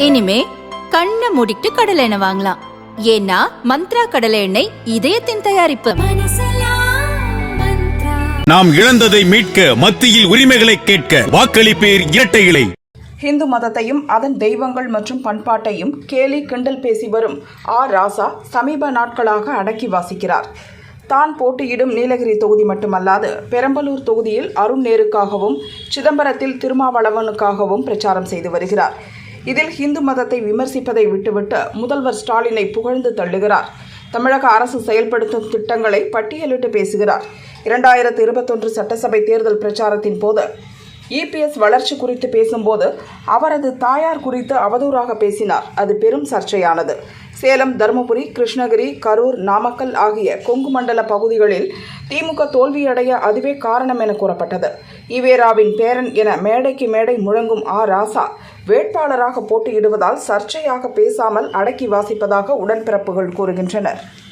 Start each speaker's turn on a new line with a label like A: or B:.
A: இனிமே கண்ணை மூடிட்டு கடலை எண்ணெய் வாங்கலாம். ஏன்னா மந்த்ரா கடலை எண்ணெய் இதயத்தின் தயாரிப்பு.
B: நாம் இழந்ததை மீட்க மத்தியில் உரிமைகளை கேட்க வாக்களிப்பேர் இரட்டை இலை
C: இந்து மதத்தையும் அதன் தெய்வங்கள் மற்றும் பண்பாட்டையும் கேலி கிண்டல் பேசி வரும் ஆர் ராசா சமீப நாட்களாக அடக்கி வாசிக்கிறார். தான் போட்டியிடும் நீலகிரி தொகுதி மட்டுமல்லாது பெரம்பலூர் தொகுதியில் அருண் நேருக்காகவும் சிதம்பரத்தில் திருமாவளவனுக்காகவும் பிரச்சாரம் செய்து வருகிறார். இதில் ஹிந்து மதத்தை விமர்சிப்பதை விட்டுவிட்டு முதல்வர் ஸ்டாலினை புகழ்ந்து தள்ளுகிறார். தமிழக அரசு செயல்படுத்தும் திட்டங்களை பட்டியலிட்டு பேசுகிறார். இரண்டாயிரத்து இருபத்தொன்று சட்டசபை தேர்தல் பிரச்சாரத்தின் போது இபிஎஸ் வளர்ச்சி குறித்து பேசும்போது அவரது தாயார் குறித்து அவதூறாக பேசினார். அது பெரும் சர்ச்சையானது. சேலம் தருமபுரி கிருஷ்ணகிரி கரூர் நாமக்கல் ஆகிய கொங்கு மண்டல பகுதிகளில் திமுக தோல்வியடைய அதுவே காரணம் என கூறப்பட்டது. ஈவேராவின் பேரன் என மேடைக்கு மேடை முழங்கும் ஆ. ராசா வேட்பாளராக போட்டியிடுவதால் சர்ச்சையாக பேசாமல் அடக்கி வாசிப்பதாக உடன்பிறப்புகள் கூறுகின்றனர்.